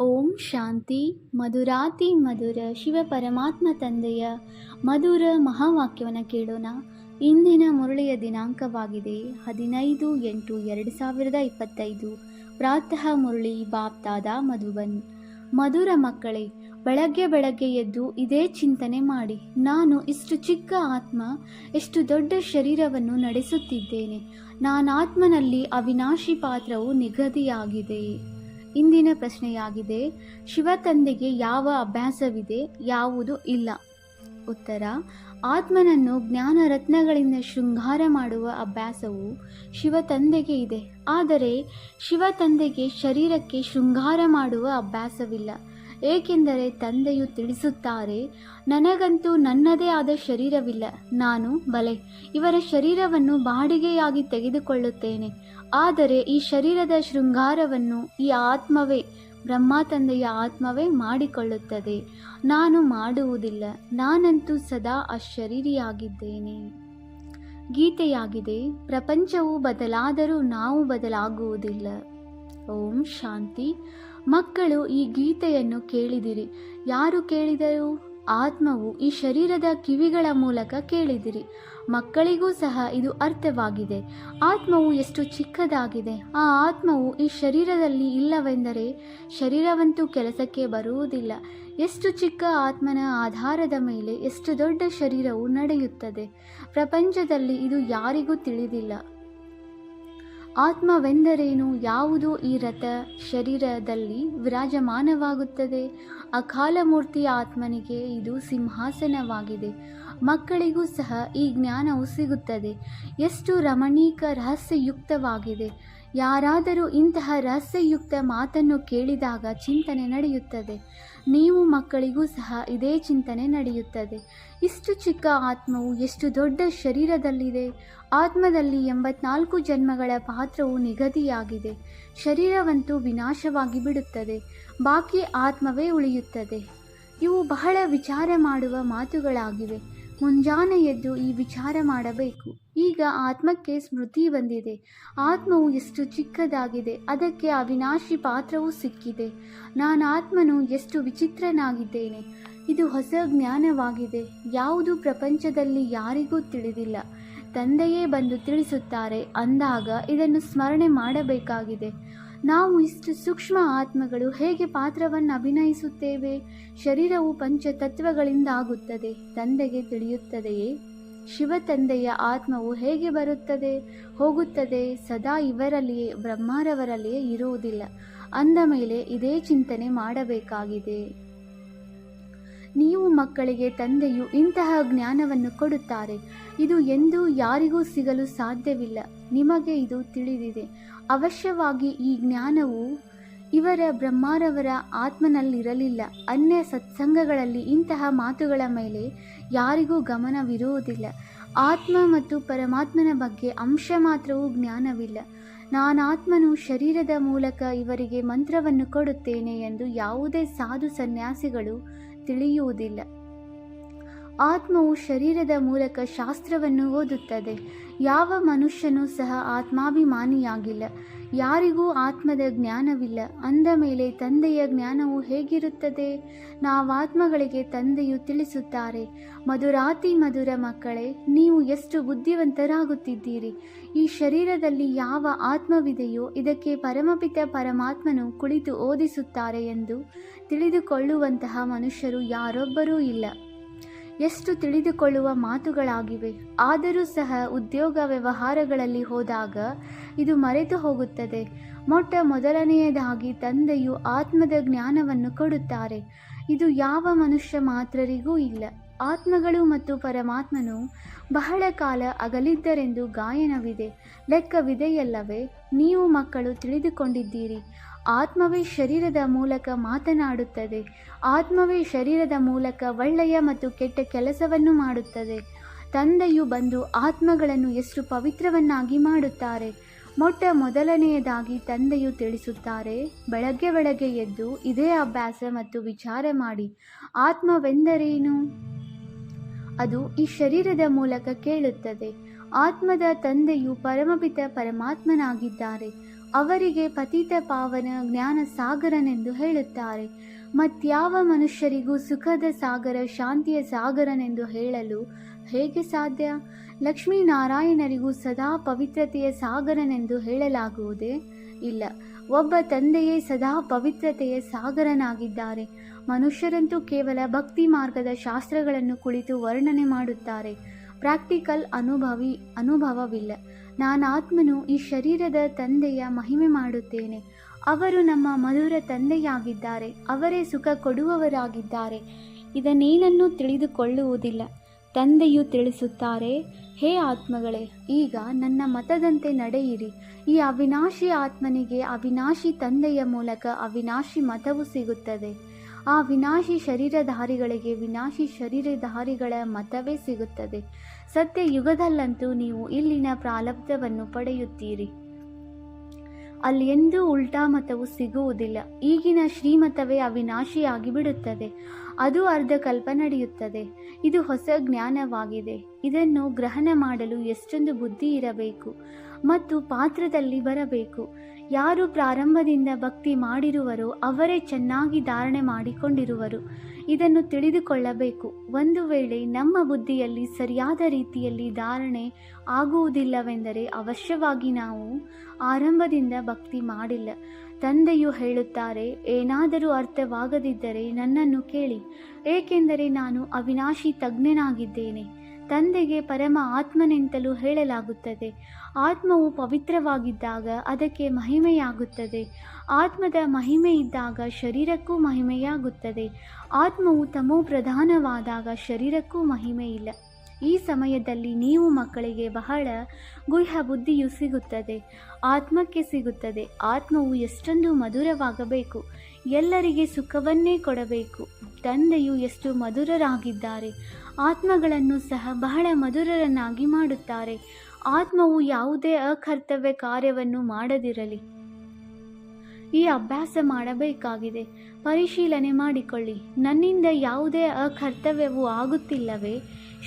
ಓಂ ಶಾಂತಿ ಮಧುರಾತಿ ಮಧುರ ಶಿವ ಪರಮಾತ್ಮ ತಂದೆಯ ಮಧುರ ಮಹಾವಾಕ್ಯವನ್ನು ಕೇಳೋಣ. ಇಂದಿನ ಮುರಳಿಯ ದಿನಾಂಕವಾಗಿದೆ. ಹದಿನೈದು ಎಂಟು ಎರಡು ಸಾವಿರದ ಇಪ್ಪತ್ತೈದು. ಪ್ರಾತಃ ಮುರಳಿ ಬಾಪ್ತಾದ ಮಧುಬನ್. ಮಧುರ ಮಕ್ಕಳೇ, ಬೆಳಗ್ಗೆ ಬೆಳಗ್ಗೆ ಎದ್ದು ಇದೇ ಚಿಂತನೆ ಮಾಡಿ. ನಾನು ಇಷ್ಟು ಚಿಕ್ಕ ಆತ್ಮ ಎಷ್ಟು ದೊಡ್ಡ ಶರೀರವನ್ನು ನಡೆಸುತ್ತಿದ್ದೇನೆ. ನಾನಾತ್ಮನಲ್ಲಿ ಅವಿನಾಶಿ ಪಾತ್ರವು ನಿಗದಿಯಾಗಿದೆ. ಇಂದಿನ ಪ್ರಶ್ನೆಯಾಗಿದೆ, ಶಿವ ತಂದೆಗೆ ಯಾವ ಅಭ್ಯಾಸವಿದೆ, ಯಾವುದು ಇಲ್ಲ? ಉತ್ತರ, ಆತ್ಮನನ್ನು ಜ್ಞಾನ ರತ್ನಗಳಿಂದ ಶೃಂಗಾರ ಮಾಡುವ ಅಭ್ಯಾಸವು ಶಿವ ತಂದೆಗೆ ಇದೆ, ಆದರೆ ಶಿವ ತಂದೆಗೆ ಶರೀರಕ್ಕೆ ಶೃಂಗಾರ ಮಾಡುವ ಅಭ್ಯಾಸವಿಲ್ಲ. ಏಕೆಂದರೆ ತಂದೆಯು ತಿಳಿಸುತ್ತಾರೆ, ನನಗಂತೂ ನನ್ನದೇ ಆದ ಶರೀರವಿಲ್ಲ, ನಾನು ಬಲೆ, ಇವರ ಶರೀರವನ್ನು ಬಾಡಿಗೆಯಾಗಿ ತೆಗೆದುಕೊಳ್ಳುತ್ತೇನೆ ಆದರೆ ಈ ಶರೀರದ ಶೃಂಗಾರವನ್ನು ಈ ಆತ್ಮವೇ, ಬ್ರಹ್ಮ ತಂದೆಯ ಆತ್ಮವೇ ಮಾಡಿಕೊಳ್ಳುತ್ತದೆ. ನಾನು ಮಾಡುವುದಿಲ್ಲ, ನಾನಂತೂ ಸದಾ ಅಶರೀರಿಯಾಗಿದ್ದೇನೆ. ಗೀತೆಯಾಗಿದೆ, ಪ್ರಪಂಚವು ಬದಲಾದರೂ ನಾವು ಬದಲಾಗುವುದಿಲ್ಲ. ಓಂ ಶಾಂತಿ. ಮಕ್ಕಳು ಈ ಗೀತೆಯನ್ನು ಕೇಳಿದಿರಿ. ಯಾರು ಕೇಳಿದರು? ಆತ್ಮವು ಈ ಶರೀರದ ಕಿವಿಗಳ ಮೂಲಕ ಕೇಳಿದಿರಿ. ಮಕ್ಕಳಿಗೂ ಸಹ ಇದು ಅರ್ಥವಾಗಿದೆ. ಆತ್ಮವು ಎಷ್ಟು ಚಿಕ್ಕದಾಗಿದೆ. ಆ ಆತ್ಮವು ಈ ಶರೀರದಲ್ಲಿ ಇಲ್ಲವೆಂದರೆ ಶರೀರವಂತೂ ಕೆಲಸಕ್ಕೆ ಬರುವುದಿಲ್ಲ. ಎಷ್ಟು ಚಿಕ್ಕ ಆತ್ಮನ ಆಧಾರದ ಮೇಲೆ ಎಷ್ಟು ದೊಡ್ಡ ಶರೀರವು ನಡೆಯುತ್ತದೆ. ಪ್ರಪಂಚದಲ್ಲಿ ಇದು ಯಾರಿಗೂ ತಿಳಿದಿಲ್ಲ. ಆತ್ಮವೆಂದರೇನು? ಯಾವುದು ಈ ರಥ ಶರೀರದಲ್ಲಿ ವಿರಾಜಮಾನವಾಗುತ್ತದೆ? ಅಕಾಲಮೂರ್ತಿ ಆತ್ಮನಿಗೆ ಇದು ಸಿಂಹಾಸನವಾಗಿದೆ. ಮಕ್ಕಳಿಗೂ ಸಹ ಈ ಜ್ಞಾನವು ಸಿಗುತ್ತದೆ. ಎಷ್ಟು ರಮಣೀಕ ರಹಸ್ಯಯುಕ್ತವಾಗಿದೆ. ಯಾರಾದರೂ ಇಂತಹ ರಹಸ್ಯಯುಕ್ತ ಮಾತನ್ನು ಕೇಳಿದಾಗ ಚಿಂತನೆ ನಡೆಯುತ್ತದೆ. ನೀವು ಮಕ್ಕಳಿಗೂ ಸಹ ಇದೇ ಚಿಂತನೆ ನಡೆಯುತ್ತದೆ. ಇಷ್ಟು ಚಿಕ್ಕ ಆತ್ಮವು ಎಷ್ಟು ದೊಡ್ಡ ಶರೀರದಲ್ಲಿದೆ. ಆತ್ಮದಲ್ಲಿ ಎಂಬತ್ನಾಲ್ಕು ಜನ್ಮಗಳ ಪಾತ್ರವು ನಿಗದಿಯಾಗಿದೆ. ಶರೀರವಂತೂ ವಿನಾಶವಾಗಿ ಬಿಡುತ್ತದೆ. ಬಾಕಿ ಆತ್ಮವೇ ಉಳಿಯುತ್ತದೆ. ಇವು ಬಹಳ ವಿಚಾರ ಮಾಡುವ ಮಾತುಗಳಾಗಿವೆ. ಮುಂಜಾನೆ ಎದ್ದು ಈ ವಿಚಾರ ಮಾಡಬೇಕು. ಈಗ ಆತ್ಮಕ್ಕೆ ಸ್ಮೃತಿ ಬಂದಿದೆ. ಆತ್ಮವು ಎಷ್ಟು ಚಿಕ್ಕದಾಗಿದೆ, ಅದಕ್ಕೆ ಅವಿನಾಶಿ ಪಾತ್ರವೂ ಸಿಕ್ಕಿದೆ. ನಾನು ಆತ್ಮನು ಎಷ್ಟು ವಿಚಿತ್ರನಾಗಿದ್ದೇನೆ, ಇದು ಹೊಸ ಜ್ಞಾನವಾಗಿದೆ. ಯಾವುದು ಪ್ರಪಂಚದಲ್ಲಿ ಯಾರಿಗೂ ತಿಳಿದಿಲ್ಲ. ತಂದೆಯೇ ಬಂದು ತಿಳಿಸುತ್ತಾರೆ, ಅಂದಾಗ ಇದನ್ನು ಸ್ಮರಣೆ ಮಾಡಬೇಕಾಗಿದೆ. ನಾವು ಇಷ್ಟು ಸೂಕ್ಷ್ಮ ಆತ್ಮಗಳು ಹೇಗೆ ಪಾತ್ರವನ್ನು ಅಭಿನಯಿಸುತ್ತೇವೆ? ಶರೀರವು ಪಂಚತತ್ವಗಳಿಂದ ಆಗುತ್ತದೆ, ತಂದೆಗೆ ತಿಳಿಯುತ್ತದೆಯೇ? ಶಿವ ತಂದೆಯ ಆತ್ಮವು ಹೇಗೆ ಬರುತ್ತದೆ? ಹೋಗುತ್ತದೆ, ಸದಾ ಇವರಲ್ಲಿಯೇ, ಬ್ರಹ್ಮರವರಲ್ಲಿಯೇ ಇರುವುದಿಲ್ಲ. ಅಂದ ಮೇಲೆ ಇದೇ ಚಿಂತನೆ ಮಾಡಬೇಕಾಗಿದೆ. ನೀವು ಮಕ್ಕಳಿಗೆ, ತಂದೆಯು ಇಂತಹ ಜ್ಞಾನವನ್ನು ಕೊಡುತ್ತಾರೆ. ಇದು ಎಂದೂ ಯಾರಿಗೂ ಸಿಗಲು ಸಾಧ್ಯವಿಲ್ಲ. ನಿಮಗೆ ಇದು ತಿಳಿದಿದೆ. ಅವಶ್ಯವಾಗಿ ಈ ಜ್ಞಾನವು ಇವರ ಬ್ರಹ್ಮಾರವರ ಆತ್ಮನಲ್ಲಿರಲಿಲ್ಲ. ಅನ್ಯ ಸತ್ಸಂಗಗಳಲ್ಲಿ ಇಂತಹ ಮಾತುಗಳ ಮೇಲೆ ಯಾರಿಗೂ ಗಮನವಿರುವುದಿಲ್ಲ. ಆತ್ಮ ಮತ್ತು ಪರಮಾತ್ಮನ ಬಗ್ಗೆ ಅಂಶ ಮಾತ್ರವೂ ಜ್ಞಾನವಿಲ್ಲ. ನಾನಾತ್ಮನು ಶರೀರದ ಮೂಲಕ ಇವರಿಗೆ ಮಂತ್ರವನ್ನು ಕೊಡುತ್ತೇನೆ ಎಂದು ಯಾವುದೇ ಸಾಧು ಸನ್ಯಾಸಿಗಳು ತಿಳಿಯುವುದಿಲ್ಲ. ಆತ್ಮವು ಶರೀರದ ಮೂಲಕ ಶಾಸ್ತ್ರವನ್ನು ಓದುತ್ತದೆ. ಯಾವ ಮನುಷ್ಯನೂ ಸಹ ಆತ್ಮಾಭಿಮಾನಿಯಾಗಿಲ್ಲ. ಯಾರಿಗೂ ಆತ್ಮದ ಜ್ಞಾನವಿಲ್ಲ. ಅಂದ ಮೇಲೆ ತಂದೆಯ ಜ್ಞಾನವು ಹೇಗಿರುತ್ತದೆ? ನಾವಾತ್ಮಗಳಿಗೆ ತಂದೆಯು ತಿಳಿಸುತ್ತಾರೆ, ಮಧುರಾತಿ ಮಧುರ ಮಕ್ಕಳೇ, ನೀವು ಎಷ್ಟು ಬುದ್ಧಿವಂತರಾಗುತ್ತಿದ್ದೀರಿ? ಈ ಶರೀರದಲ್ಲಿ ಯಾವ ಆತ್ಮವಿದೆಯೋ, ಇದಕ್ಕೆ ಪರಮಪಿತ ಪರಮಾತ್ಮನು ಕುಳಿತು ಓದಿಸುತ್ತಾರೆ ಎಂದು ತಿಳಿದುಕೊಳ್ಳುವಂತಹ ಮನುಷ್ಯರು ಯಾರೊಬ್ಬರೂ ಇಲ್ಲ. ಎಷ್ಟು ತಿಳಿದುಕೊಳ್ಳುವ ಮಾತುಗಳಾಗಿವೆ. ಆದರೂ ಸಹ ಉದ್ಯೋಗ ವ್ಯವಹಾರಗಳಲ್ಲಿ ಹೋದಾಗ ಇದು ಮರೆತು ಹೋಗುತ್ತದೆ. ಮೊಟ್ಟ ಮೊದಲನೆಯದಾಗಿ ತಂದೆಯು ಆತ್ಮದ ಜ್ಞಾನವನ್ನು ಕೊಡುತ್ತಾರೆ. ಇದು ಯಾವ ಮನುಷ್ಯ ಮಾತ್ರರಿಗೂ ಇಲ್ಲ. ಆತ್ಮಗಳು ಮತ್ತು ಪರಮಾತ್ಮನು ಬಹಳ ಕಾಲ ಅಗಲಿದ್ದರೆಂದು ಗಾಯನವಿದೆ. ಲೆಕ್ಕವಿದೆಯಲ್ಲವೇ, ನೀವು ಮಕ್ಕಳು ತಿಳಿದುಕೊಂಡಿದ್ದೀರಿ. ಆತ್ಮವೇ ಶರೀರದ ಮೂಲಕ ಮಾತನಾಡುತ್ತದೆ. ಆತ್ಮವೇ ಶರೀರದ ಮೂಲಕ ಒಳ್ಳೆಯ ಮತ್ತು ಕೆಟ್ಟ ಕೆಲಸವನ್ನು ಮಾಡುತ್ತದೆ. ತಂದೆಯು ಬಂದು ಆತ್ಮಗಳನ್ನು ಎಷ್ಟು ಪವಿತ್ರವನ್ನಾಗಿ ಮಾಡುತ್ತಾರೆ. ಮೊಟ್ಟ ಮೊದಲನೆಯದಾಗಿ ತಂದೆಯು ತಿಳಿಸುತ್ತಾರೆ, ಬೆಳಗ್ಗೆ ಬೆಳಗ್ಗೆ ಎದ್ದು ಇದೇ ಅಭ್ಯಾಸ ಮತ್ತು ವಿಚಾರ ಮಾಡಿ. ಆತ್ಮವೆಂದರೇನು? ಅದು ಈ ಶರೀರದ ಮೂಲಕ ಕೇಳುತ್ತದೆ. ಆತ್ಮದ ತಂದೆಯು ಪರಮಪಿತ ಪರಮಾತ್ಮನಾಗಿದ್ದಾರೆ. ಅವರಿಗೆ ಪತಿತ ಪಾವನ ಜ್ಞಾನ ಸಾಗರನೆಂದು ಹೇಳುತ್ತಾರೆ. ಮತ್ಯಾವ ಮನುಷ್ಯರಿಗೂ ಸುಖದ ಸಾಗರ, ಶಾಂತಿಯ ಸಾಗರನೆಂದು ಹೇಳಲು ಹೇಗೆ ಸಾಧ್ಯ? ಲಕ್ಷ್ಮೀನಾರಾಯಣರಿಗೂ ಸದಾ ಪವಿತ್ರತೆಯ ಸಾಗರನೆಂದು ಹೇಳಲಾಗುವುದೇ? ಇಲ್ಲ. ಒಬ್ಬ ತಂದೆಯೇ ಸದಾ ಪವಿತ್ರತೆಯ ಸಾಗರನಾಗಿದ್ದಾರೆ. ಮನುಷ್ಯರಂತೂ ಕೇವಲ ಭಕ್ತಿ ಮಾರ್ಗದ ಶಾಸ್ತ್ರಗಳನ್ನು ಕುಳಿತು ವರ್ಣನೆ ಮಾಡುತ್ತಾರೆ. ಪ್ರಾಕ್ಟಿಕಲ್ ಅನುಭವಿ ಅನುಭವವಿಲ್ಲ. ನಾನಾತ್ಮನು ಈ ಶರೀರದ ತಂದೆಯ ಮಹಿಮೆ ಮಾಡುತ್ತೇನೆ. ಅವರು ನಮ್ಮ ಮಧುರ ತಂದೆಯಾಗಿದ್ದಾರೆ. ಅವರೇ ಸುಖ ಕೊಡುವವರಾಗಿದ್ದಾರೆ. ಇದನ್ನೇನನ್ನೂ ತಿಳಿದುಕೊಳ್ಳುವುದಿಲ್ಲ. ತಂದೆಯು ತಿಳಿಸುತ್ತಾರೆ, ಹೇ ಆತ್ಮಗಳೇ, ಈಗ ನನ್ನ ಮತದಂತೆ ನಡೆಯಿರಿ. ಈ ಅವಿನಾಶಿ ಆತ್ಮನಿಗೆ ಅವಿನಾಶಿ ತಂದೆಯ ಮೂಲಕ ಅವಿನಾಶಿ ಮತವು ಸಿಗುತ್ತದೆ. ಆ ವಿನಾಶಿ ಶರೀರಧಾರಿಗಳಿಗೆ ವಿನಾಶಿ ಶರೀರಧಾರಿಗಳ ಮತವೇ ಸಿಗುತ್ತದೆ. ಸತ್ಯ ಯುಗದಲ್ಲಂತೂ ನೀವು ಇಲ್ಲಿನ ಪ್ರಾಲಬ್ಧವನ್ನು ಪಡೆಯುತ್ತೀರಿ. ಅಲ್ಲಿ ಎಂದೂ ಉಲ್ಟಾ ಮತವು ಸಿಗುವುದಿಲ್ಲ. ಈಗಿನ ಶ್ರೀಮತವೇ ಅವಿನಾಶಿಯಾಗಿ ಬಿಡುತ್ತದೆ ಅದು ಅರ್ಧ ಕಲ್ಪ ನಡೆಯುತ್ತದೆ. ಇದು ಹೊಸ ಜ್ಞಾನವಾಗಿದೆ. ಇದನ್ನು ಗ್ರಹಣ ಮಾಡಲು ಎಷ್ಟೊಂದು ಬುದ್ಧಿ ಇರಬೇಕು ಮತ್ತು ಪಾತ್ರದಲ್ಲಿ ಬರಬೇಕು. ಯಾರು ಪ್ರಾರಂಭದಿಂದ ಭಕ್ತಿ ಮಾಡಿರುವರೋ ಅವರೇ ಚೆನ್ನಾಗಿ ಧಾರಣೆ ಮಾಡಿಕೊಂಡಿರುವರು. ಇದನ್ನು ತಿಳಿದುಕೊಳ್ಳಬೇಕು. ಒಂದು ವೇಳೆ ನಮ್ಮ ಬುದ್ಧಿಯಲ್ಲಿ ಸರಿಯಾದ ರೀತಿಯಲ್ಲಿ ಧಾರಣೆ ಆಗುವುದಿಲ್ಲವೆಂದರೆ ಅವಶ್ಯವಾಗಿ ನಾವು ಆರಂಭದಿಂದ ಭಕ್ತಿ ಮಾಡಿಲ್ಲ. ತಂದೆಯು ಹೇಳುತ್ತಾರೆ, ಏನಾದರೂ ಅರ್ಥವಾಗದಿದ್ದರೆ ನನ್ನನ್ನು ಕೇಳಿ. ಏಕೆಂದರೆ ನಾನು ಅವಿನಾಶಿ ತಜ್ಞನಾಗಿದ್ದೇನೆ. ತಂದೆಗೆ ಪರಮ ಆತ್ಮನೆಂತಲೂ ಹೇಳಲಾಗುತ್ತದೆ. ಆತ್ಮವು ಪವಿತ್ರವಾಗಿದ್ದಾಗ ಅದಕ್ಕೆ ಮಹಿಮೆಯಾಗುತ್ತದೆ. ಆತ್ಮದ ಮಹಿಮೆ ಇದ್ದಾಗ ಶರೀರಕ್ಕೂ ಮಹಿಮೆಯಾಗುತ್ತದೆ. ಆತ್ಮವು ತಮೋ ಪ್ರಧಾನವಾದಾಗ ಶರೀರಕ್ಕೂ ಮಹಿಮೆ ಇಲ್ಲ ಈ ಸಮಯದಲ್ಲಿ ನೀವು ಮಕ್ಕಳಿಗೆ ಬಹಳ ಗುಹ್ಯ ಬುದ್ಧಿಯು ಸಿಗುತ್ತದೆ, ಆತ್ಮಕ್ಕೆ ಸಿಗುತ್ತದೆ. ಆತ್ಮವು ಎಷ್ಟೊಂದು ಮಧುರವಾಗಬೇಕು, ಎಲ್ಲರಿಗೆ ಸುಖವನ್ನೇ ಕೊಡಬೇಕು. ತಂದೆಯು ಎಷ್ಟು ಮಧುರರಾಗಿದ್ದಾರೆ, ಆತ್ಮಗಳನ್ನು ಸಹ ಬಹಳ ಮಧುರರನ್ನಾಗಿ ಮಾಡುತ್ತಾರೆ. ಆತ್ಮವು ಯಾವುದೇ ಅಕರ್ತವ್ಯ ಕಾರ್ಯವನ್ನು ಮಾಡದಿರಲಿ. ಈ ಅಭ್ಯಾಸ ಮಾಡಬೇಕಾಗಿದೆ. ಪರಿಶೀಲನೆ ಮಾಡಿಕೊಳ್ಳಿ. ನನ್ನಿಂದ ಯಾವುದೇ ಅಕರ್ತವ್ಯವು ಆಗುತ್ತಿಲ್ಲವೇ?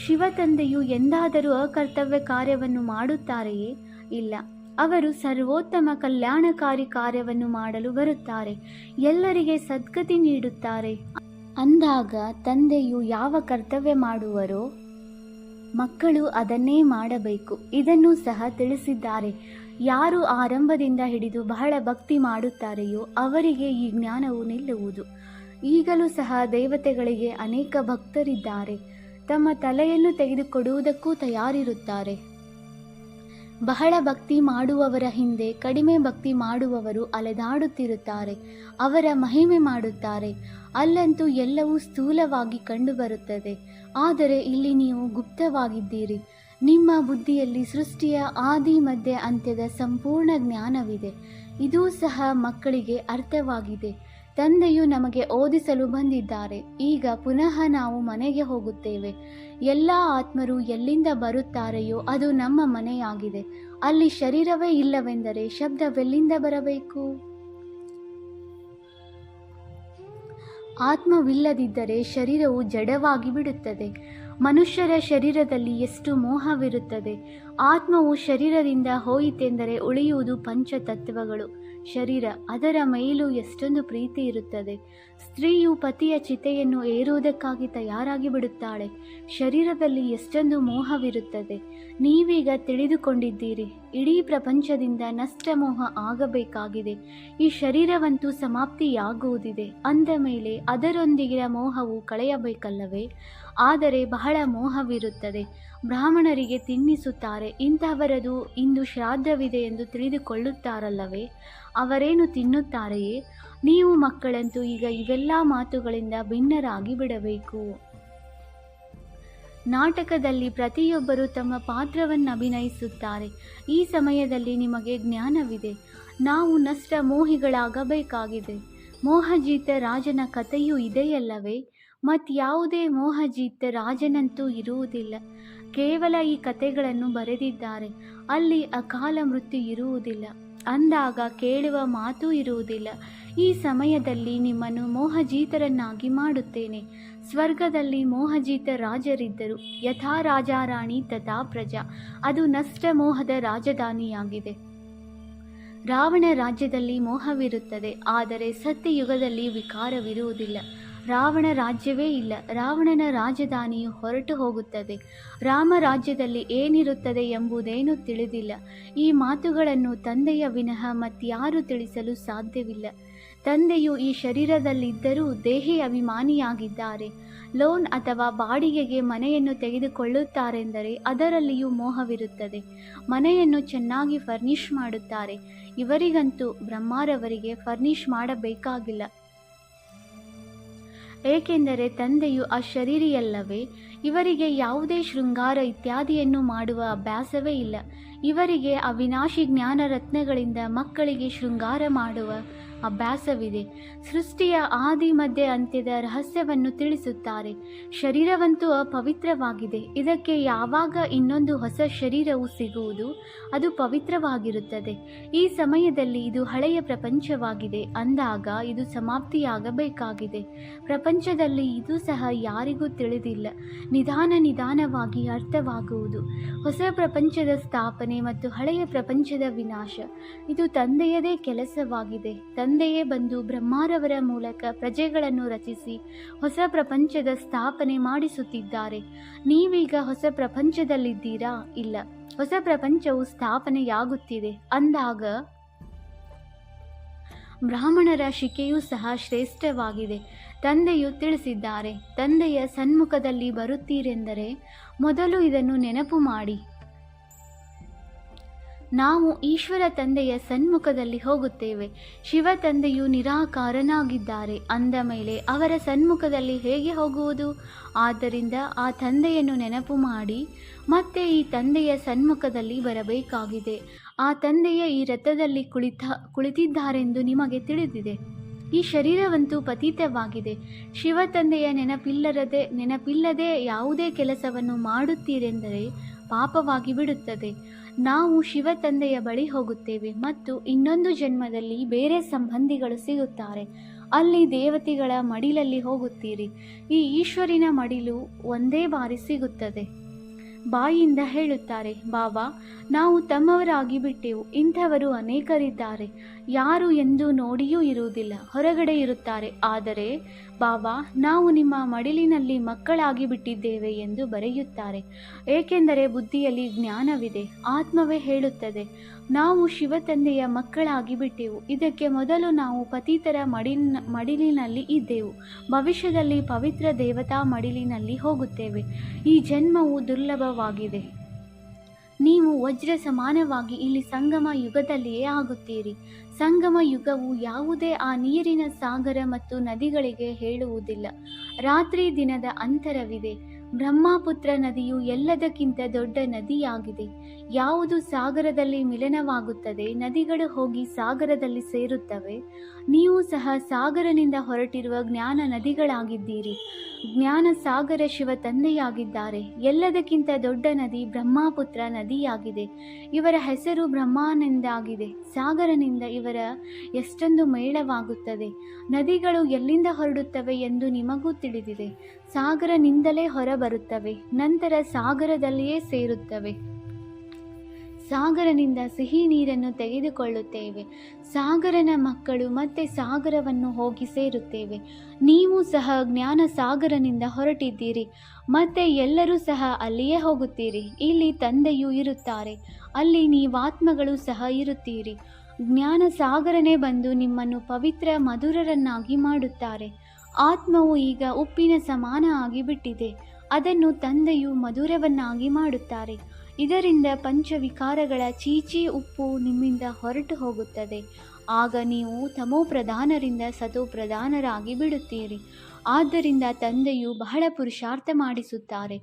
ಶಿವತಂದೆಯು ಎಂದಾದರೂ ಅಕರ್ತವ್ಯ ಕಾರ್ಯವನ್ನು ಮಾಡುತ್ತಾರೆಯೇ? ಇಲ್ಲ. ಅವರು ಸರ್ವೋತ್ತಮ ಕಲ್ಯಾಣಕಾರಿ ಕಾರ್ಯವನ್ನು ಮಾಡಲು ಬರುತ್ತಾರೆ. ಎಲ್ಲರಿಗೆ ಸದ್ಗತಿ ನೀಡುತ್ತಾರೆ. ಅಂದಾಗ ತಂದೆಯು ಯಾವ ಕರ್ತವ್ಯ ಮಾಡುವರೋ ಮಕ್ಕಳು ಅದನ್ನೇ ಮಾಡಬೇಕು. ಇದನ್ನು ಸಹ ತಿಳಿಸಿದ್ದಾರೆ. ಯಾರು ಆರಂಭದಿಂದ ಹಿಡಿದು ಬಹಳ ಭಕ್ತಿ ಮಾಡುತ್ತಾರೆಯೋ ಅವರಿಗೆ ಈ ಜ್ಞಾನವು ನಿಲ್ಲುವುದು. ಈಗಲೂ ಸಹ ದೇವತೆಗಳಿಗೆ ಅನೇಕ ಭಕ್ತರಿದ್ದಾರೆ. ತಮ್ಮ ತಲೆಯನ್ನು ತೆಗೆದುಕೊಡುವುದಕ್ಕೂ ತಯಾರಿರುತ್ತಾರೆ. ಬಹಳ ಭಕ್ತಿ ಮಾಡುವವರ ಹಿಂದೆ ಕಡಿಮೆ ಭಕ್ತಿ ಮಾಡುವವರು ಅಲೆದಾಡುತ್ತಿರುತ್ತಾರೆ. ಅವರ ಮಹಿಮೆ ಮಾಡುತ್ತಾರೆ. ಅಲ್ಲಂತೂ ಎಲ್ಲವೂ ಸ್ಥೂಲವಾಗಿ ಕಂಡುಬರುತ್ತದೆ. ಆದರೆ ಇಲ್ಲಿ ನೀವು ಗುಪ್ತವಾಗಿದ್ದೀರಿ. ನಿಮ್ಮ ಬುದ್ಧಿಯಲ್ಲಿ ಸೃಷ್ಟಿಯ ಆದಿ ಮಧ್ಯೆ ಅಂತ್ಯದ ಸಂಪೂರ್ಣ ಜ್ಞಾನವಿದೆ. ಇದೂ ಸಹ ಮಕ್ಕಳಿಗೆ ಅರ್ಥವಾಗಿದೆ. ತಂದೆಯು ನಮಗೆ ಓದಿಸಲು ಬಂದಿದ್ದಾರೆ. ಈಗ ಪುನಃ ನಾವು ಮನೆಗೆ ಹೋಗುತ್ತೇವೆ. ಎಲ್ಲ ಆತ್ಮರು ಎಲ್ಲಿಂದ ಬರುತ್ತಾರೆಯೋ ಅದು ನಮ್ಮ ಮನೆಯಾಗಿದೆ. ಅಲ್ಲಿ ಶರೀರವೇ ಇಲ್ಲವೆಂದರೆ ಶಬ್ದವೆಲ್ಲಿಂದ ಬರಬೇಕು? ಆತ್ಮವಿಲ್ಲದಿದ್ದರೆ ಶರೀರವು ಜಡವಾಗಿ ಬಿಡುತ್ತದೆ ಮನುಷ್ಯರ ಶರೀರದಲ್ಲಿ ಎಷ್ಟು ಮೋಹವಿರುತ್ತದೆ. ಆತ್ಮವು ಶರೀರದಿಂದ ಹೋಯಿತೆಂದರೆ ಉಳಿಯುವುದು ಪಂಚತತ್ವಗಳು. ಶರೀರ, ಅದರ ಮೇಲೂ ಎಷ್ಟೊಂದು ಪ್ರೀತಿ ಇರುತ್ತದೆ. ಸ್ತ್ರೀಯು ಪತಿಯ ಚಿತೆಯನ್ನು ಏರುವುದಕ್ಕಾಗಿ ತಯಾರಾಗಿ ಬಿಡುತ್ತಾಳೆ. ಶರೀರದಲ್ಲಿ ಎಷ್ಟೊಂದು ಮೋಹವಿರುತ್ತದೆ. ನೀವೀಗ ತಿಳಿದುಕೊಂಡಿದ್ದೀರಿ, ಇಡೀ ಪ್ರಪಂಚದಿಂದ ನಷ್ಟ ಮೋಹ ಆಗಬೇಕಾಗಿದೆ. ಈ ಶರೀರವಂತೂ ಸಮಾಪ್ತಿಯಾಗುವುದಿದೆ. ಅಂದ ಮೇಲೆ ಅದರೊಂದಿಗಿನ ಮೋಹವು ಕಳೆಯಬೇಕಲ್ಲವೇ? ಆದರೆ ಬಹಳ ಮೋಹವಿರುತ್ತದೆ. ಬ್ರಾಹ್ಮಣರಿಗೆ ತಿನ್ನಿಸುತ್ತಾರೆ. ಇಂಥವರದು ಇಂದು ಶ್ರಾದ್ದವಿದೆ ಎಂದು ತಿಳಿದುಕೊಳ್ಳುತ್ತಾರಲ್ಲವೇ? ಅವರೇನು ತಿನ್ನುತ್ತಾರೆಯೇ? ನೀವು ಮಕ್ಕಳಂತೂ ಈಗ ಇವೆಲ್ಲ ಮಾತುಗಳಿಂದ ಭಿನ್ನರಾಗಿ ಬಿಡಬೇಕು. ನಾಟಕದಲ್ಲಿ ಪ್ರತಿಯೊಬ್ಬರು ತಮ್ಮ ಪಾತ್ರವನ್ನು ಅಭಿನಯಿಸುತ್ತಾರೆ ಈ ಸಮಯದಲ್ಲಿ ನಿಮಗೆ ಜ್ಞಾನವಿದೆ. ನಾವು ನಷ್ಟ ಮೋಹಿಗಳಾಗಬೇಕಾಗಿದೆ ಮೋಹಜೀತ ರಾಜನ ಕಥೆಯೂ ಇದೆಯಲ್ಲವೇ? ಮತ್ಯಾವುದೇ ಮೋಹಜಿತ್ತ ರಾಜನಂತೂ ಇರುವುದಿಲ್ಲ. ಕೇವಲ ಈ ಕಥೆಗಳನ್ನು ಬರೆದಿದ್ದಾರೆ. ಅಲ್ಲಿ ಅಕಾಲ ಮೃತ್ಯು ಇರುವುದಿಲ್ಲ. ಅಂದಾಗ ಕೇಳುವ ಮಾತೂ ಇರುವುದಿಲ್ಲ. ಈ ಸಮಯದಲ್ಲಿ ನಿಮ್ಮನ್ನು ಮೋಹಜೀತರನ್ನಾಗಿ ಮಾಡುತ್ತೇನೆ. ಸ್ವರ್ಗದಲ್ಲಿ ಮೋಹಜೀತ ರಾಜರಿದ್ದರು. ಯಥಾ ರಾಜಾರಾಣಿ ತಥಾ ಪ್ರಜಾ. ಅದು ನಷ್ಟ ಮೋಹದ ರಾಜಧಾನಿಯಾಗಿದೆ. ರಾವಣ ರಾಜ್ಯದಲ್ಲಿ ಮೋಹವಿರುತ್ತದೆ. ಆದರೆ ಸತ್ಯಯುಗದಲ್ಲಿ ವಿಕಾರವಿರುವುದಿಲ್ಲ. ರಾವಣ ರಾಜ್ಯವೇ ಇಲ್ಲ. ರಾವಣನ ರಾಜಧಾನಿಯು ಹೊರಟು ಹೋಗುತ್ತದೆ. ರಾಮ ರಾಜ್ಯದಲ್ಲಿ ಏನಿರುತ್ತದೆ ಎಂಬುದೇನೂ ತಿಳಿದಿಲ್ಲ. ಈ ಮಾತುಗಳನ್ನು ತಂದೆಯ ವಿನಃ ಮತ್ತಾರು ತಿಳಿಸಲು ಸಾಧ್ಯವಿಲ್ಲ. ತಂದೆಯು ಈ ಶರೀರದಲ್ಲಿದ್ದರೂ ದೇಹಿ ಅಭಿಮಾನಿಯಾಗಿದ್ದಾರೆ. ಲೋನ್ ಅಥವಾ ಬಾಡಿಗೆಗೆ ಮನೆಯನ್ನು ತೆಗೆದುಕೊಳ್ಳುತ್ತಾರೆಂದರೆ ಅದರಲ್ಲಿಯೂ ಮೋಹವಿರುತ್ತದೆ. ಮನೆಯನ್ನು ಚೆನ್ನಾಗಿ ಫರ್ನಿಷ್ ಮಾಡುತ್ತಾರೆ. ಇವರಿಗಂತೂ ಬ್ರಹ್ಮಾರವರಿಗೆ ಫರ್ನಿಷ್ ಮಾಡಬೇಕಾಗಿಲ್ಲ. ಏಕೆಂದರೆ ತಂದೆಯು ಅಶರೀರಿಯಲ್ಲವೇ? ಇವರಿಗೆ ಯಾವುದೇ ಶೃಂಗಾರ ಇತ್ಯಾದಿಯನ್ನು ಮಾಡುವ ಅಭ್ಯಾಸವೇ ಇಲ್ಲ. ಇವರಿಗೆ ಅವಿನಾಶಿ ಜ್ಞಾನ ರತ್ನಗಳಿಂದ ಮಕ್ಕಳಿಗೆ ಶೃಂಗಾರ ಮಾಡುವ ಅಭ್ಯಾಸವಿದೆ. ಸೃಷ್ಟಿಯ ಆದಿ ಮಧ್ಯೆ ಅಂತ್ಯದ ರಹಸ್ಯವನ್ನು ತಿಳಿಸುತ್ತಾರೆ. ಶರೀರವಂತೂ ಅಪವಿತ್ರವಾಗಿದೆ. ಇದಕ್ಕೆ ಯಾವಾಗ ಇನ್ನೊಂದು ಹೊಸ ಶರೀರವು ಸಿಗುವುದು? ಅದು ಪವಿತ್ರವಾಗಿರುತ್ತದೆ. ಈ ಸಮಯದಲ್ಲಿ ಇದು ಹಳೆಯ ಪ್ರಪಂಚವಾಗಿದೆ. ಅಂದಾಗ ಇದು ಸಮಾಪ್ತಿಯಾಗಬೇಕಾಗಿದೆ. ಪ್ರಪಂಚದಲ್ಲಿ ಇದು ಸಹ ಯಾರಿಗೂ ತಿಳಿದಿಲ್ಲ. ನಿಧಾನ ನಿಧಾನವಾಗಿ ಅರ್ಥವಾಗುವುದು. ಹೊಸ ಪ್ರಪಂಚದ ಸ್ಥಾಪನೆ ಮತ್ತು ಹಳೆಯ ಪ್ರಪಂಚದ ವಿನಾಶ. ಇದು ತಂದೆಯದೇ ಕೆಲಸವಾಗಿದೆ. ತಂದೆಯೇ ಬಂದು ಬ್ರಹ್ಮಾರವರ ಮೂಲಕ ಪ್ರಜೆಗಳನ್ನು ರಚಿಸಿ ಹೊಸ ಪ್ರಪಂಚದ ಸ್ಥಾಪನೆ ಮಾಡಿಸುತ್ತಿದ್ದಾರೆ. ನೀವೀಗ ಹೊಸ ಪ್ರಪಂಚದಲ್ಲಿದ್ದೀರಾ? ಇಲ್ಲ. ಹೊಸ ಪ್ರಪಂಚವು ಸ್ಥಾಪನೆಯಾಗುತ್ತಿದೆ. ಅಂದಾಗ ಬ್ರಾಹ್ಮಣರ ಶಿಕೆಯೂ ಸಹ ಶ್ರೇಷ್ಠವಾಗಿದೆ. ತಂದೆಯು ತಿಳಿಸಿದ್ದಾರೆ, ತಂದೆಯ ಸನ್ಮುಖದಲ್ಲಿ ಬರುತ್ತೀರೆಂದರೆ ಮೊದಲು ಇದನ್ನು ನೆನಪು ಮಾಡಿ. ನಾವು ಈಶ್ವರ ತಂದೆಯ ಸನ್ಮುಖದಲ್ಲಿ ಹೋಗುತ್ತೇವೆ. ಶಿವ ತಂದೆಯು ನಿರಾಕಾರನಾಗಿದ್ದಾರೆ. ಅಂದ ಮೇಲೆ ಅವರ ಸನ್ಮುಖದಲ್ಲಿ ಹೇಗೆ ಹೋಗುವುದು? ಆದ್ದರಿಂದ ಆ ತಂದೆಯನ್ನು ನೆನಪು ಮಾಡಿ, ಮತ್ತೆ ಈ ತಂದೆಯ ಸನ್ಮುಖದಲ್ಲಿ ಬರಬೇಕಾಗಿದೆ. ಆ ತಂದೆಯ ಈ ರಥದಲ್ಲಿ ಕುಳಿತ, ಕುಳಿತಿದ್ದಾರೆಂದು ನಿಮಗೆ ತಿಳಿದಿದೆ. ಈ ಶರೀರವಂತೂ ಪತೀತವಾಗಿದೆ. ಶಿವ ತಂದೆಯ ನೆನಪಿಲ್ಲರದೆ, ನೆನಪಿಲ್ಲದೆ ಯಾವುದೇ ಕೆಲಸವನ್ನು ಮಾಡುತ್ತೀರೆಂದರೆ ಪಾಪವಾಗಿ ಬಿಡುತ್ತದೆ. ನಾವು ಶಿವ ತಂದೆಯ ಬಳಿ ಹೋಗುತ್ತೇವೆ ಮತ್ತು ಇನ್ನೊಂದು ಜನ್ಮದಲ್ಲಿ ಬೇರೆ ಸಂಬಂಧಿಗಳು ಸಿಗುತ್ತಾರೆ. ಅಲ್ಲಿ ದೇವತೆಗಳ ಮಡಿಲಲ್ಲಿ ಹೋಗುತ್ತೀರಿ. ಈ ಈಶ್ವರಿನ ಮಡಿಲು ಒಂದೇ ಬಾರಿ ಸಿಗುತ್ತದೆ. ಬಾಯಿಯಿಂದ ಹೇಳುತ್ತಾರೆ ಬಾಬಾ ನಾವು ತಮ್ಮವರಾಗಿ ಬಿಟ್ಟೆವು, ಇಂಥವರು ಅನೇಕರಿದ್ದಾರೆ, ಯಾರು ಎಂದು ನೋಡಿಯೂ ಇರುವುದಿಲ್ಲ, ಹೊರಗಡೆ ಇರುತ್ತಾರೆ, ಆದರೆ ಬಾಬಾ ನಾವು ನಿಮ್ಮ ಮಡಿಲಿನಲ್ಲಿ ಮಕ್ಕಳಾಗಿ ಬಿಟ್ಟಿದ್ದೇವೆ ಎಂದು ಬರೆಯುತ್ತಾರೆ, ಏಕೆಂದರೆ ಬುದ್ಧಿಯಲ್ಲಿ ಜ್ಞಾನವಿದೆ, ಆತ್ಮವೇ ಹೇಳುತ್ತದೆ ನಾವು ಶಿವ ತಂದೆಯ ಮಕ್ಕಳಾಗಿ ಬಿಟ್ಟೆವು ಇದಕ್ಕೆ ಮೊದಲು ನಾವು ಪತಿತರ ಮಡಿಲಿನ ಮಡಿಲಿನಲ್ಲಿ ಇದ್ದೆವು. ಭವಿಷ್ಯದಲ್ಲಿ ಪವಿತ್ರ ದೇವತಾ ಮಡಿಲಿನಲ್ಲಿ ಹೋಗುತ್ತೇವೆ. ಈ ಜನ್ಮವು ದುರ್ಲಭವಾಗಿದೆ. ನೀವು ವಜ್ರ ಸಮಾನವಾಗಿ ಇಲ್ಲಿ ಸಂಗಮ ಯುಗದಲ್ಲಿಯೇ ಆಗುತ್ತೀರಿ. ಸಂಗಮ ಯುಗವು ಯಾವುದೇ ಆ ನೀರಿನ ಸಾಗರ ಮತ್ತು ನದಿಗಳಿಗೆ ಹೇಳುವುದಿಲ್ಲ. ರಾತ್ರಿ ದಿನದ ಅಂತರವಿದೆ. ಬ್ರಹ್ಮಪುತ್ರ ನದಿಯು ಎಲ್ಲದಕ್ಕಿಂತ ದೊಡ್ಡ ನದಿಯಾಗಿದೆ. ಯಾವುದು ಸಾಗರದಲ್ಲಿ ಮಿಲನವಾಗುತ್ತದೆ, ನದಿಗಳು ಹೋಗಿ ಸಾಗರದಲ್ಲಿ ಸೇರುತ್ತವೆ. ನೀವು ಸಹ ಸಾಗರನಿಂದ ಹೊರಟಿರುವ ಜ್ಞಾನ ನದಿಗಳಾಗಿದ್ದೀರಿ. ಜ್ಞಾನ ಸಾಗರ ಶಿವ ತಂದೆಯಾಗಿದ್ದಾರೆ. ಎಲ್ಲದಕ್ಕಿಂತ ದೊಡ್ಡ ನದಿ ಬ್ರಹ್ಮಪುತ್ರ ನದಿಯಾಗಿದೆ. ಇವರ ಹೆಸರು ಬ್ರಹ್ಮಾನಂದಾಗಿದೆ. ಸಾಗರನಿಂದ ಇವರ ಎಷ್ಟೊಂದು ಮೇಳವಾಗುತ್ತದೆ. ನದಿಗಳು ಎಲ್ಲಿಂದ ಹೊರಡುತ್ತವೆ ಎಂದು ನಿಮಗೂ ತಿಳಿದಿದೆ. ಸಾಗರನಿಂದಲೇ ಹೊರಬರುತ್ತವೆ. ನಂತರ ಸಾಗರದಲ್ಲಿಯೇ ಸೇರುತ್ತವೆ. ಸಾಗರನಿಂದ ಸಿಹಿ ನೀರನ್ನು ತೆಗೆದುಕೊಳ್ಳುತ್ತೇವೆ. ಸಾಗರನ ಮಕ್ಕಳು ಮತ್ತೆ ಸಾಗರವನ್ನು ಹೋಗಿ ಸೇರುತ್ತೇವೆ. ನೀವು ಸಹ ಜ್ಞಾನ ಸಾಗರನಿಂದ ಹೊರಟಿದ್ದೀರಿ. ಮತ್ತೆ ಎಲ್ಲರೂ ಸಹ ಅಲ್ಲಿಯೇ ಹೋಗುತ್ತೀರಿ. ಇಲ್ಲಿ ತಂದೆಯೂ ಇರುತ್ತಾರೆ. ಅಲ್ಲಿ ನೀವಾತ್ಮಗಳು ಸಹ ಇರುತ್ತೀರಿ. ಜ್ಞಾನ ಸಾಗರನೇ ಬಂದು ನಿಮ್ಮನ್ನು ಪವಿತ್ರ ಮಧುರರನ್ನಾಗಿ ಮಾಡುತ್ತಾರೆ. ಆತ್ಮವು ಈಗ ಉಪ್ಪಿನ ಸಮಾನ ಆಗಿಬಿಟ್ಟಿದೆ. ಅದನ್ನು ತಂದೆಯು ಮಧುರವನ್ನಾಗಿ ಮಾಡುತ್ತಾರೆ. ಇದರಿಂದ ಪಂಚವಿಕಾರಗಳ ಚೀಚಿ ಉಪ್ಪು ನಿಮ್ಮಿಂದ ಹೊರಟು ಹೋಗುತ್ತದೆ. ಆಗ ನೀವು ತಮೋ ಪ್ರಧಾನರಿಂದ ಸತೋ ಪ್ರಧಾನರಾಗಿ ಬಿಡುತ್ತೀರಿ. ಆದ್ದರಿಂದ ತಂದೆಯು ಬಹಳ ಪುರುಷಾರ್ಥ ಮಾಡಿಸುತ್ತಾರೆ.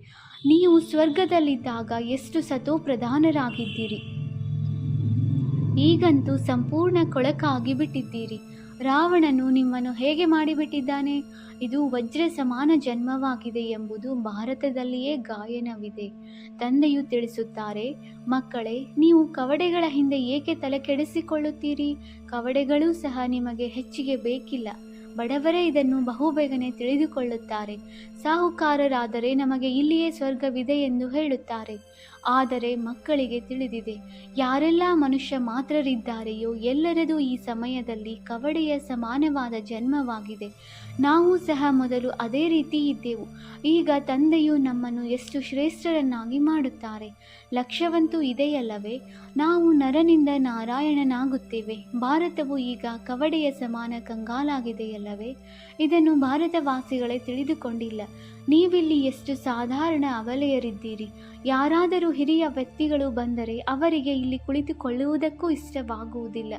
ನೀವು ಸ್ವರ್ಗದಲ್ಲಿದ್ದಾಗ ಎಷ್ಟು ಸತೋ ಪ್ರಧಾನರಾಗಿದ್ದೀರಿ. ಈಗಂತೂ ಸಂಪೂರ್ಣ ಕೊಳಕಾಗಿ ಬಿಟ್ಟಿದ್ದೀರಿ ರಾವಣನು ನಿಮ್ಮನ್ನು ಹೇಗೆ ಮಾಡಿಬಿಟ್ಟಿದ್ದಾನೆ? ಇದು ವಜ್ರ ಸಮಾನ ಜನ್ಮವಾಗಿದೆ ಎಂಬುದು ಭಾರತದಲ್ಲಿಯೇ ಗಾಯನವಿದೆ. ತಂದೆಯು ತಿಳಿಸುತ್ತಾರೆ, ಮಕ್ಕಳೇ, ನೀವು ಕವಡೆಗಳ ಹಿಂದೆ ಏಕೆ ತಲೆ ಕೆಡಿಸಿಕೊಳ್ಳುತ್ತೀರಿ? ಕವಡೆಗಳೂ ಸಹ ನಿಮಗೆ ಹೆಚ್ಚಿಗೆ ಬೇಕಿಲ್ಲ. ಬಡವರೇ ಇದನ್ನು ಬಹುಬೇಗನೆ ತಿಳಿದುಕೊಳ್ಳುತ್ತಾರೆ. ಸಾಹುಕಾರರಾದರೆ ನಮಗೆ ಇಲ್ಲಿಯೇ ಸ್ವರ್ಗವಿದೆ ಎಂದು ಹೇಳುತ್ತಾರೆ. ಆದರೆ ಮಕ್ಕಳಿಗೆ ತಿಳಿದಿದೆ ಯಾರೆಲ್ಲ ಮನುಷ್ಯ ಮಾತ್ರರಿದ್ದಾರೆಯೋ ಎಲ್ಲರದು ಈ ಸಮಯದಲ್ಲಿ ಕವಡೆಯ ಸಮಾನವಾದ ಜನ್ಮವಾಗಿದೆ. ನಾವು ಸಹ ಮೊದಲು ಅದೇ ರೀತಿ ಇದ್ದೆವು. ಈಗ ತಂದೆಯು ನಮ್ಮನ್ನು ಎಷ್ಟು ಶ್ರೇಷ್ಠರನ್ನಾಗಿ ಮಾಡುತ್ತಾರೆ. ಲಕ್ಷ್ಯವಂತೂ ಇದೆಯಲ್ಲವೇ? ನಾವು ನರನಿಂದ ನಾರಾಯಣನಾಗುತ್ತೇವೆ. ಭಾರತವು ಈಗ ಕವಡೆಯ ಸಮಾನ ಕಂಗಾಲಾಗಿದೆಯಲ್ಲವೇ? ಇದನ್ನು ಭಾರತವಾಸಿಗಳೇ ತಿಳಿದುಕೊಂಡಿಲ್ಲ. ನೀವಿಲ್ಲಿ ಎಷ್ಟು ಸಾಧಾರಣ ಅವಲೆಯರಿದ್ದೀರಿ. ಯಾರಾದರೂ ಹಿರಿಯ ವ್ಯಕ್ತಿಗಳು ಬಂದರೆ ಅವರಿಗೆ ಇಲ್ಲಿ ಕುಳಿತುಕೊಳ್ಳುವುದಕ್ಕೂ ಇಷ್ಟವಾಗುವುದಿಲ್ಲ.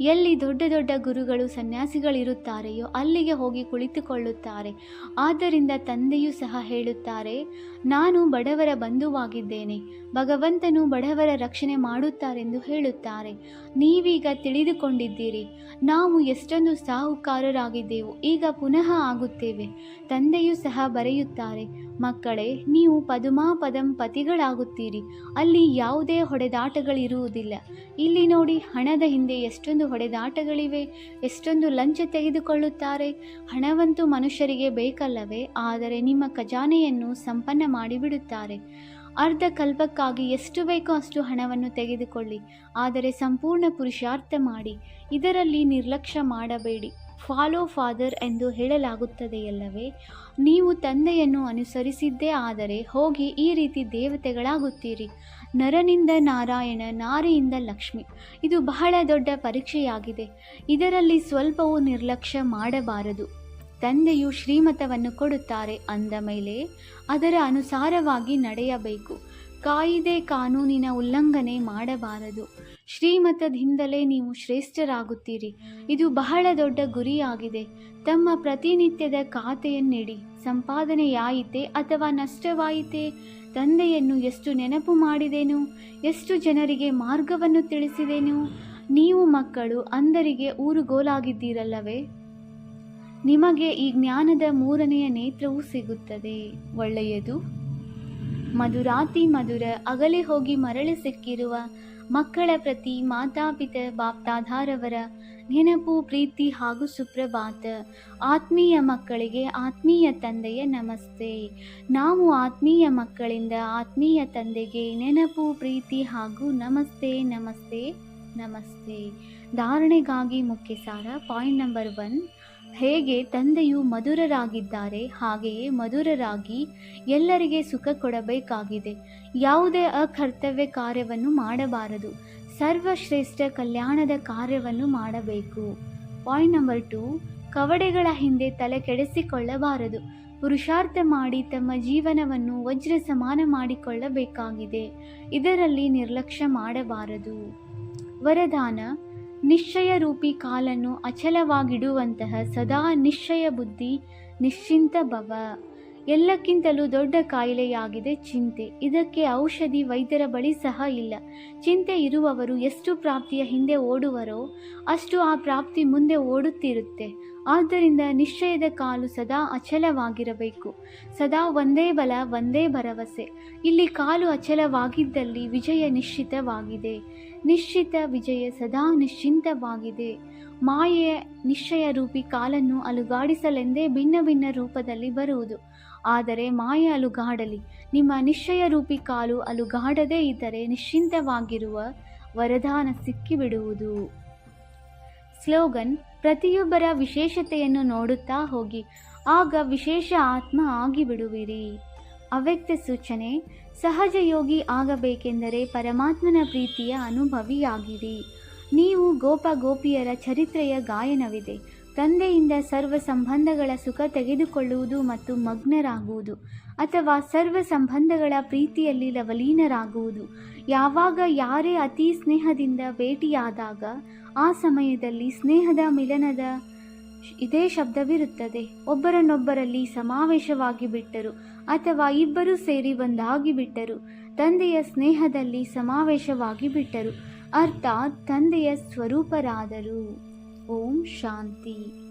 ಎಲ್ಲಿ ದೊಡ್ಡ ದೊಡ್ಡ ಗುರುಗಳು ಸನ್ಯಾಸಿಗಳಿರುತ್ತಾರೆಯೋ ಅಲ್ಲಿಗೆ ಹೋಗಿ ಕುಳಿತುಕೊಳ್ಳುತ್ತಾರೆ. ಆದ್ದರಿಂದ ತಂದೆಯೂ ಸಹ ಹೇಳುತ್ತಾರೆ, ನಾನು ಬಡವರ ಬಂಧುವಾಗಿದ್ದೇನೆ. ಭಗವಂತನು ಬಡವರ ರಕ್ಷಣೆ ಮಾಡುತ್ತಾರೆಂದು ಹೇಳುತ್ತಾರೆ. ನೀವೀಗ ತಿಳಿದುಕೊಂಡಿದ್ದೀರಿ. ನಾವು ಎಷ್ಟೊಂದು ಸಾಹುಕಾರರಾಗಿದ್ದೆವು. ಈಗ ಪುನಃ ಆಗುತ್ತೇವೆ. ತಂದೆಯು ಸಹ ಬರೆಯುತ್ತಾರೆ. ಮಕ್ಕಳೇ, ನೀವು ಪದುಮಾಪದಂ ಪತಿಗಳಾಗುತ್ತೀರಿ. ಅಲ್ಲಿ ಯಾವುದೇ ಹೊಡೆದಾಟಗಳಿರುವುದಿಲ್ಲ. ಇಲ್ಲಿ ನೋಡಿ, ಹಣದ ಹಿಂದೆ ಎಷ್ಟೊಂದು ಹೊಡೆದಾಟಗಳಿವೆ. ಎಷ್ಟೊಂದು ಲಂಚ ತೆಗೆದುಕೊಳ್ಳುತ್ತಾರೆ. ಹಣವಂತೂ ಮನುಷ್ಯರಿಗೆ ಬೇಕಲ್ಲವೇ? ಆದರೆ ನಿಮ್ಮ ಖಜಾನೆಯನ್ನು ಸಂಪನ್ನ ಮಾಡಿಬಿಡುತ್ತಾರೆ. ಅರ್ಧ ಕಲ್ಪಕ್ಕಾಗಿ ಎಷ್ಟು ಬೇಕೋ ಅಷ್ಟು ಹಣವನ್ನು ತೆಗೆದುಕೊಳ್ಳಿ. ಆದರೆ ಸಂಪೂರ್ಣ ಪುರುಷಾರ್ಥ ಮಾಡಿ. ಇದರಲ್ಲಿ ನಿರ್ಲಕ್ಷ್ಯ ಮಾಡಬೇಡಿ. ಫಾಲೋ ಫಾದರ್ ಎಂದು ಹೇಳಲಾಗುತ್ತದೆಯಲ್ಲವೇ? ನೀವು ತಂದೆಯನ್ನು ಅನುಸರಿಸಿದ್ದೇ ಆದರೆ ಹೋಗಿ ಈ ರೀತಿ ದೇವತೆಗಳಾಗುತ್ತೀರಿ. ನರನಿಂದ ನಾರಾಯಣ, ನಾರಿಯಿಂದ ಲಕ್ಷ್ಮಿ. ಇದು ಬಹಳ ದೊಡ್ಡ ಪರೀಕ್ಷೆಯಾಗಿದೆ. ಇದರಲ್ಲಿ ಸ್ವಲ್ಪವೂ ನಿರ್ಲಕ್ಷ್ಯ ಮಾಡಬಾರದು. ತಂದೆಯು ಶ್ರೀಮತವನ್ನು ಕೊಡುತ್ತಾರೆ ಅಂದ ಮೇಲೆ ಅದರ ಅನುಸಾರವಾಗಿ ನಡೆಯಬೇಕು. ಕಾಯಿದೆ ಕಾನೂನಿನ ಉಲ್ಲಂಘನೆ ಮಾಡಬಾರದು. ಶ್ರೀಮತದಿಂದಲೇ ನೀವು ಶ್ರೇಷ್ಠರಾಗುತ್ತೀರಿ. ಇದು ಬಹಳ ದೊಡ್ಡ ಗುರಿಯಾಗಿದೆ. ತಮ್ಮ ಪ್ರತಿನಿತ್ಯದ ಖಾತೆಯನ್ನಿಡಿ. ಸಂಪಾದನೆಯಾಯಿತೆ ಅಥವಾ ನಷ್ಟವಾಯಿತೆ? ತಂದೆಯನ್ನು ಎಷ್ಟು ನೆನಪು ಮಾಡಿದೆನು? ಎಷ್ಟು ಜನರಿಗೆ ಮಾರ್ಗವನ್ನು ತಿಳಿಸಿದೆನು? ನೀವು ಮಕ್ಕಳು ಅಂದರಿಗೆ ಊರುಗೋಲಾಗಿದ್ದೀರಲ್ಲವೇ? ನಿಮಗೆ ಈ ಜ್ಞಾನದ ಮೂರನೆಯ ನೇತ್ರವೂ ಸಿಗುತ್ತದೆ. ಒಳ್ಳೆಯದು. ಮಧುರಾತಿ ಮಧುರ ಅಗಲೆ ಹೋಗಿ ಮರಳಿ ಸಿಕ್ಕಿರುವ ಮಕ್ಕಳ ಪ್ರತಿ ಮಾತಾಪಿತ ಬಾಪ್ತಾಧಾರವರ ನೆನಪು, ಪ್ರೀತಿ ಹಾಗೂ ಸುಪ್ರಭಾತ. ಆತ್ಮೀಯ ಮಕ್ಕಳಿಗೆ ಆತ್ಮೀಯ ತಂದೆಯ ನಮಸ್ತೆ. ನಾವು ಆತ್ಮೀಯ ಮಕ್ಕಳಿಂದ ಆತ್ಮೀಯ ತಂದೆಗೆ ನೆನಪು, ಪ್ರೀತಿ ಹಾಗೂ ನಮಸ್ತೆ ನಮಸ್ತೆ ನಮಸ್ತೆ. ಧಾರಣೆಗಾಗಿ ಮುಖ್ಯ ಸಾರ ಪಾಯಿಂಟ್ ನಂಬರ್ ಒನ್. ಹೇಗೆ ತಂದೆಯು ಮಧುರರಾಗಿದ್ದಾರೆ, ಹಾಗೆಯೇ ಮಧುರರಾಗಿ ಎಲ್ಲರಿಗೆ ಸುಖ ಕೊಡಬೇಕಾಗಿದೆ. ಯಾವುದೇ ಅಕರ್ತವ್ಯ ಕಾರ್ಯವನ್ನು ಮಾಡಬಾರದು. ಸರ್ವಶ್ರೇಷ್ಠ ಕಲ್ಯಾಣದ ಕಾರ್ಯವನ್ನು ಮಾಡಬೇಕು. ಪಾಯಿಂಟ್ ನಂಬರ್ ಟು, ಕವಡೆಗಳ ಹಿಂದೆ ತಲೆ ಕೆಡಿಸಿಕೊಳ್ಳಬಾರದು. ಪುರುಷಾರ್ಥ ಮಾಡಿ ತಮ್ಮ ಜೀವನವನ್ನು ವಜ್ರ ಸಮಾನ ಮಾಡಿಕೊಳ್ಳಬೇಕಾಗಿದೆ. ಇದರಲ್ಲಿ ನಿರ್ಲಕ್ಷ್ಯ ಮಾಡಬಾರದು. ವರದಾನ ನಿಶ್ಚಯ ರೂಪಿ ಕಾಲನ್ನು ಅಚಲವಾಗಿಡುವಂತಹ ಸದಾ ನಿಶ್ಚಯ ಬುದ್ಧಿ, ನಿಶ್ಚಿಂತ ಭವ. ಎಲ್ಲಕ್ಕಿಂತಲೂ ದೊಡ್ಡ ಕಾಯಿಲೆಯಾಗಿದೆ ಚಿಂತೆ. ಇದಕ್ಕೆ ಔಷಧಿ ವೈದ್ಯರ ಬಳಿ ಸಹ ಇಲ್ಲ. ಚಿಂತೆ ಇರುವವರು ಎಷ್ಟು ಪ್ರಾಪ್ತಿಯ ಹಿಂದೆ ಓಡುವರೋ ಅಷ್ಟು ಆ ಪ್ರಾಪ್ತಿ ಮುಂದೆ ಓಡುತ್ತಿರುತ್ತೆ. ಆದ್ದರಿಂದ ನಿಶ್ಚಯದ ಕಾಲು ಸದಾ ಅಚಲವಾಗಿರಬೇಕು. ಸದಾ ಒಂದೇ ಬಲ, ಒಂದೇ ಭರವಸೆ. ಇಲ್ಲಿ ಕಾಲು ಅಚಲವಾಗಿದ್ದಲ್ಲಿ ವಿಜಯ ನಿಶ್ಚಿತವಾಗಿದೆ. ನಿಶ್ಚಿತ ವಿಜಯ ಸದಾ ನಿಶ್ಚಿಂತವಾಗಿದೆ. ಮಾಯೆಯ ನಿಶ್ಚಯ ರೂಪಿ ಕಾಲನ್ನು ಅಲುಗಾಡಿಸಲೆಂದೇ ಭಿನ್ನ ಭಿನ್ನ ರೂಪದಲ್ಲಿ ಬರುವುದು. ಆದರೆ ಮಾಯೆ ಅಲುಗಾಡಲಿ. ನಿಮ್ಮ ನಿಶ್ಚಯ ರೂಪಿ ಕಾಲು ಅಲುಗಾಡದೇ ಇದ್ದರೆ ನಿಶ್ಚಿಂತವಾಗಿರುವ ವರದಾನ ಸಿಕ್ಕಿಬಿಡುವುದು. ಸ್ಲೋಗನ್ ಪ್ರತಿಯೊಬ್ಬರ ವಿಶೇಷತೆಯನ್ನು ನೋಡುತ್ತಾ ಹೋಗಿ, ಆಗ ವಿಶೇಷ ಆತ್ಮ ಆಗಿಬಿಡುವಿರಿ. ಅವ್ಯಕ್ತ ಸೂಚನೆ, ಸಹಜ ಯೋಗಿ ಆಗಬೇಕೆಂದರೆ ಪರಮಾತ್ಮನ ಪ್ರೀತಿಯ ಅನುಭವಿಯಾಗಿರಿ. ನೀವು ಗೋಪ ಗೋಪಿಯರ ಚರಿತ್ರೆಯ ಗಾಯನವಿದೆ. ತಂದೆಯಿಂದ ಸರ್ವ ಸಂಬಂಧಗಳ ಸುಖ ತೆಗೆದುಕೊಳ್ಳುವುದು ಮತ್ತು ಮಗ್ನರಾಗುವುದು ಅಥವಾ ಸರ್ವ ಸಂಬಂಧಗಳ ಪ್ರೀತಿಯಲ್ಲಿ ಲವಲೀನರಾಗುವುದು. ಯಾವಾಗ ಯಾರೇ ಅತಿ ಸ್ನೇಹದಿಂದ ಭೇಟಿಯಾದಾಗ ಆ ಸಮಯದಲ್ಲಿ ಸ್ನೇಹದ ಮಿಲನದ ಇದೇ ಶಬ್ದವಿರುತ್ತದೆ. ಒಬ್ಬರನ್ನೊಬ್ಬರಲ್ಲಿ ಸಮಾವೇಶವಾಗಿ ಬಿಟ್ಟರು ಅಥವಾ ಇಬ್ಬರು ಸೇರಿ ಒಂದಾಗಿ ಬಿಟ್ಟರು. ತಂದೆಯ ಸ್ನೇಹದಲ್ಲಿ ಸಮಾವೇಶವಾಗಿ ಬಿಟ್ಟರು. ಅರ್ಥಾತ್ ತಂದೆಯ ಸ್ವರೂಪರಾದರು. ಓಂ ಶಾಂತಿ.